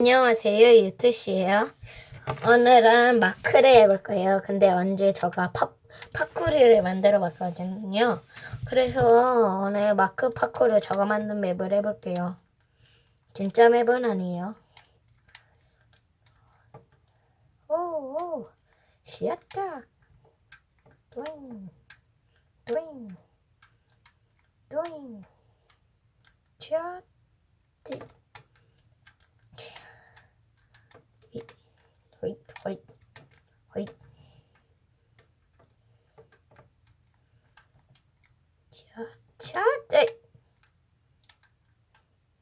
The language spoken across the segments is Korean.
안녕하세요 유투씨예요. 오늘은 마크를 해볼 거예요. 근데 언제 제가 파, 파쿠리를 만들어 봤거든요. 그래서 오늘 마크 파쿠르 제가 만든 맵을 해볼게요. 진짜 맵은 아니에요. 오오 시야타. 도잉 도잉 도잉. 샷 호잇 호잇 자, 자, 네.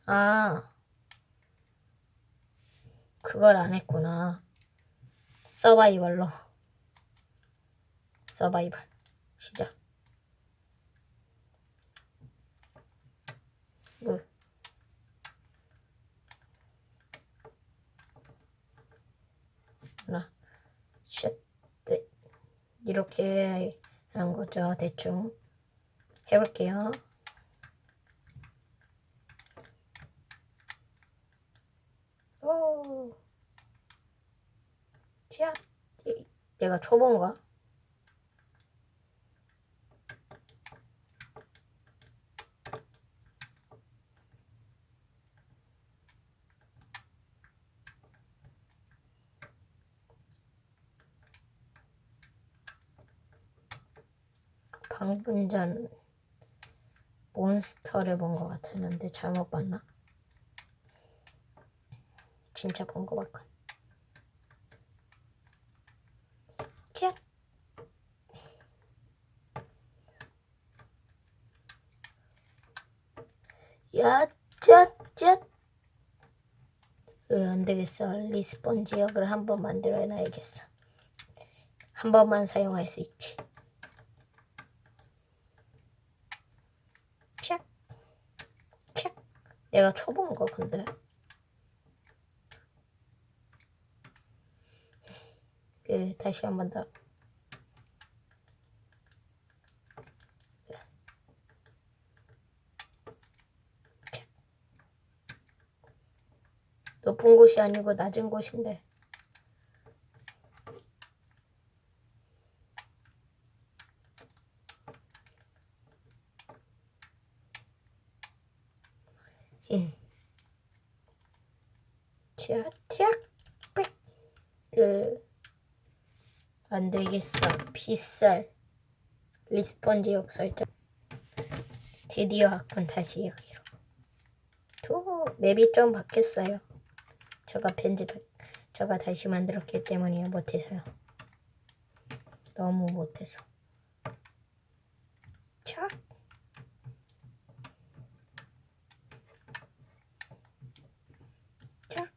아, 그걸 안 했구나. 서바이벌로. 서바이벌. 시작. 뭐. 하나, 셋, 넷. 이렇게 하는 거죠. 대충 해볼게요. 오, 자, 이- 내가 초보인가? 방금 전 몬스터를 본 것 같았는데 잘못 봤나? 진짜 본 것 같군. 자. 야, 짜, 짜. 으, 안 되겠어. 리스폰 지역을 한번 만들어 놔야겠어. 한 번만 사용할 수 있지. 내가 초보인가 근데? 그 다시 한 번 더. 책. 높은 곳이 아니고 낮은 곳인데. 인. 자, 짝, 빽. 으, 안 되겠어. 빗살. 리스폰 지 역 설정. 드디어 왔군, 다시 여기로. 또, 맵이 좀 바뀌었어요. 제가 편집, 제가 다시 만들었기 때문이에요. 못해서요. 너무 못해서. 자. 자. 제,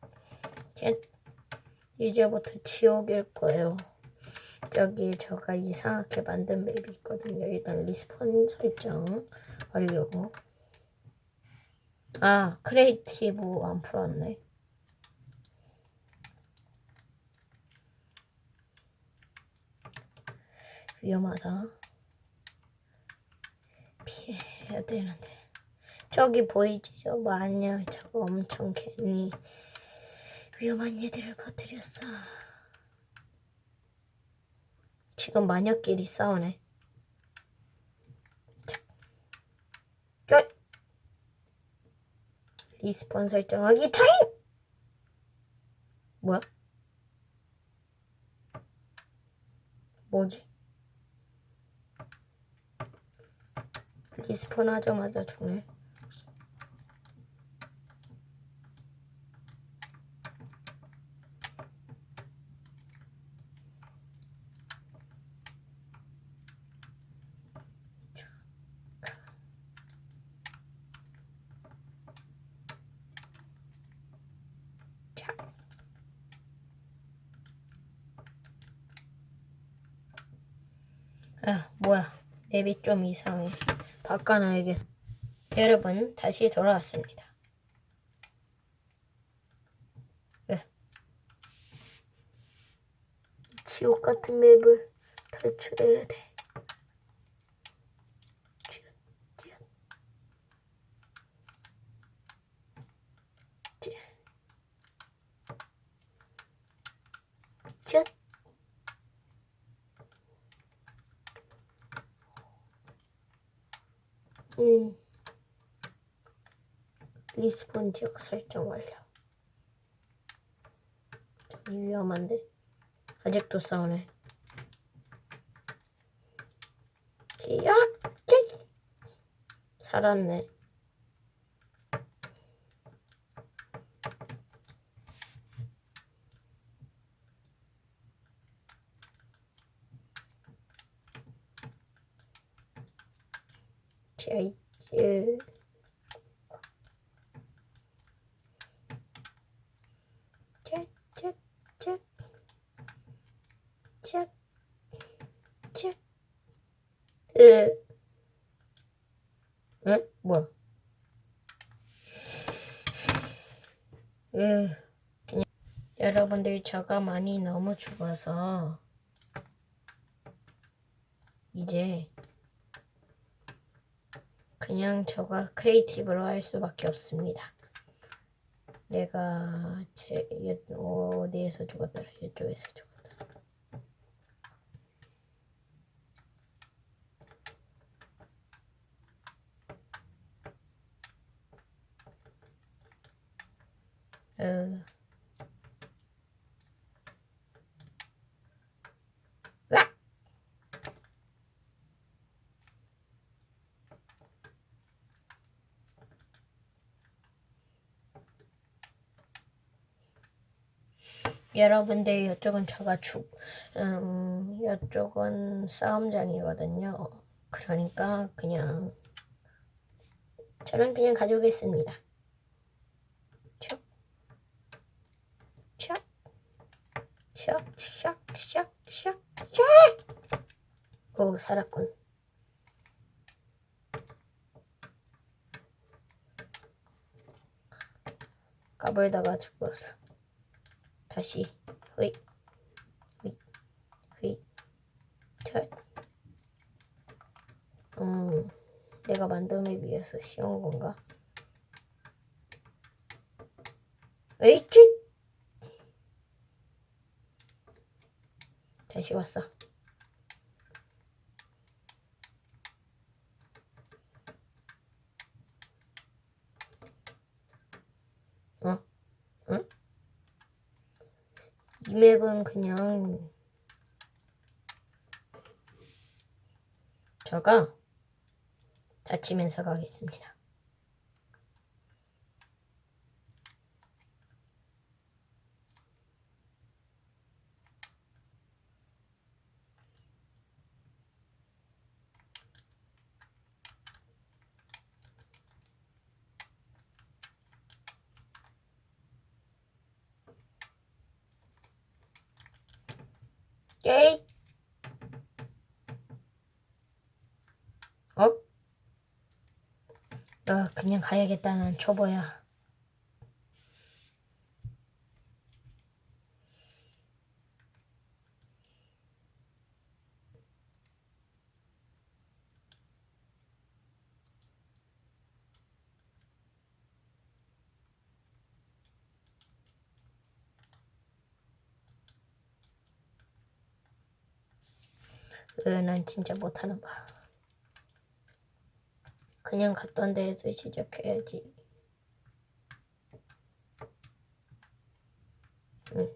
이제부터 지옥일 거예요. 저기 제가 이상하게 만든 맵이 있거든요. 일단 리스폰 설정 하려고. 아, 크리에이티브 안 풀었네. 위험하다. 피해야 되는데. 저기 보이지? 저 마녀 저거 엄청 괜히 위험한 얘들을 퍼뜨렸어. 지금 마녀끼리 싸우네. 자. 껴. 리스폰 설정하기 타임! 뭐야? 뭐지? 리스폰 하자마자 죽네. 자. 아, 뭐야. 맵이 좀 이상해. 바꿔놔야겠어. 여러분, 다시 돌아왔습니다. 왜? 지옥 같은 맵을 탈출해야 돼. 슛. 음. 리스폰 지역 설정 완료. 저기 위험한데? 아직도 싸우네. 찌! 살았네. 제이츠 책책책책책 으 응? 뭐야? 으 그냥 여러분들 저가 많이 너무 죽어서 이제 그냥 저가 크리에이티브로 할 수밖에 없습니다. 내가 제 여- 어디에서 죽었더라? 이쪽에서 죽었더라. 어. 으악! 여러분들 이쪽은 저가 죽, 음, 이쪽은 싸움장이거든요. 그러니까 그냥 저는 그냥 가져오겠습니다. 촥, 촥, 샥, 샥, 샥, 샥, 샥. 오, 살았군. 까불다가 죽었어. 다시. 흐이 흐이 흐이 첫 음, 내가 만든 맵 위해서 쉬운 건가? 에이찌 다시 왔어 어? 응? 이 맵은 그냥 저가 다치면서 가겠습니다. 에이! 어? 아, 그냥 가야겠다는 초보야. 난 진짜 못하나 봐. 그냥 갔던 데에서 시작해야지. 응.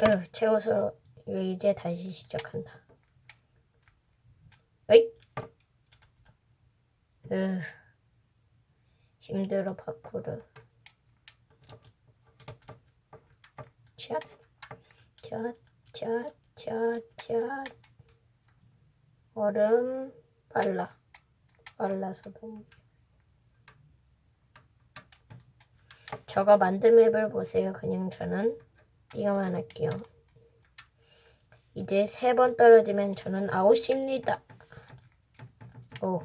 에휴, 최고서 이제 다시 시작한다. 에이! 으, 힘들어, 파쿠르. 샷, 샷, 샷, 샷, 샷. 얼음 빨라. 빨라서 너무. 저가 만든 맵을 보세요. 그냥 저는 이거만 할게요. 이제 세 번 떨어지면 저는 아웃입니다. 오.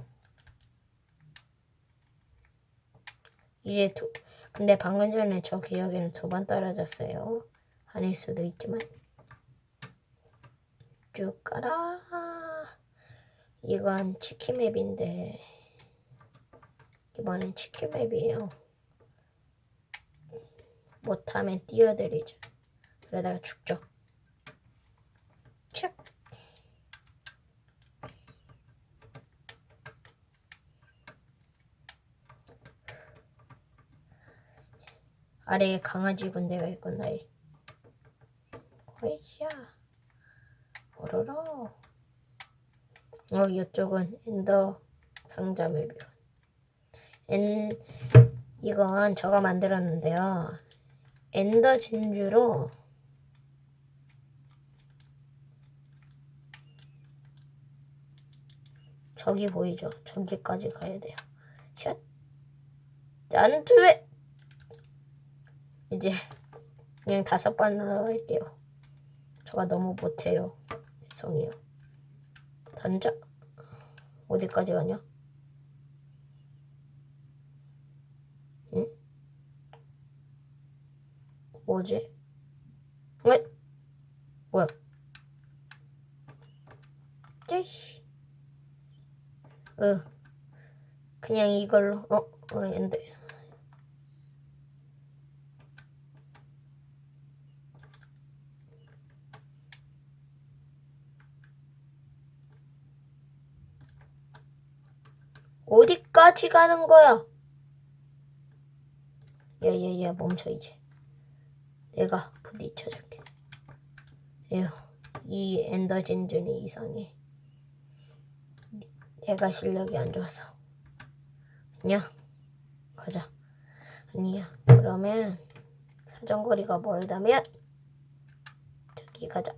이제 두, 근데 방금 전에 저 기억에는 두 번 떨어졌어요. 아닐 수도 있지만. 쭉 가라. 이건 치킨 맵인데. 이번엔 치킨 맵이에요. 못하면 띄워드리죠. 그러다가 죽죠. 아래에 강아지 군대가 있구나. 이. 어이샤. 오로로. 어, 이쪽은 엔더 상자 맵이요. 엔, 이건 제가 만들었는데요. 엔더 진주로 저기 보이죠? 저기까지 가야 돼요. 샷. 안투에 이제 그냥 다섯 번으로 할게요. 저가 너무 못해요. 성이요. 던져. 어디까지 가냐? 응? 뭐지? 왜? 뭐야? 쟤씨. 어. 그냥 이걸로, 어, 어, 안 돼. 어디까지 가는 거야? 야야야 멈춰 이제. 내가 부딪혀줄게. 에휴 이 엔더 진준이 이상해. 내가 실력이 안 좋아서. 아니야 가자. 아니야 그러면 사정거리가 멀다면 저기 가자.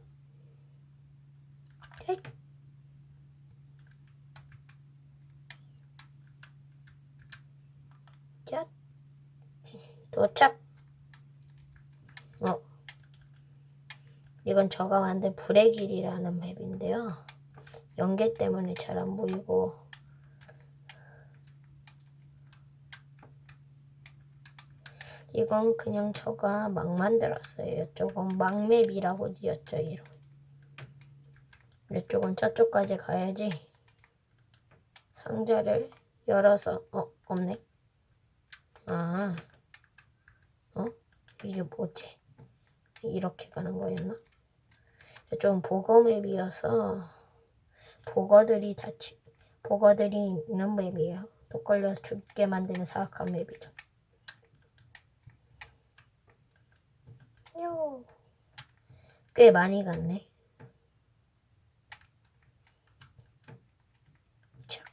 헤이. 자, 도착. 어, 이건 저가 만든 불의 길이라는 맵인데요. 연계 때문에 잘 안 보이고. 이건 그냥 저가 막 만들었어요. 이쪽은 막맵이라고 지었죠, 이름. 이쪽은 저쪽까지 가야지. 상자를 열어서, 어, 없네. 아, 어? 이게 뭐지? 이렇게 가는 거였나? 좀 보거 맵이어서 보거들이 다치 보거들이 있는 맵이에요. 독 걸려서 죽게 만드는 사악한 맵이죠. 요. 꽤 많이 갔네. 자.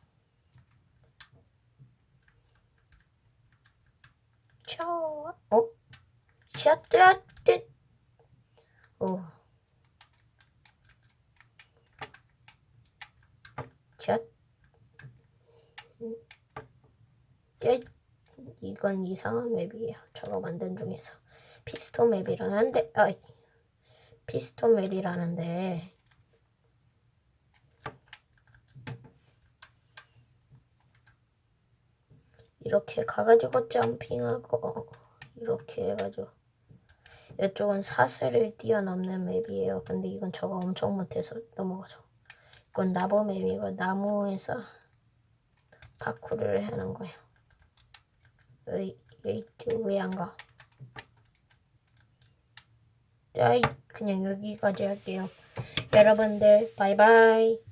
쳐, 어? 샷뜨라뜨 오. 샷. 째, 이건 이상한 맵이에요. 저거 만든 중에서. 피스톤 맵이라는데, 아이. 피스톤 맵이라는데, 이렇게 가가지고 점핑하고, 이렇게 해가지고. 이쪽은 사슬을 뛰어넘는 맵이에요. 근데 이건 저가 엄청 못해서 넘어가죠. 이건 나무 맵이고 나무에서 파쿠르를 하는 거예요. 에이, 에이, 왜안 가? 자, 그냥 여기까지 할게요. 여러분들, 바이바이.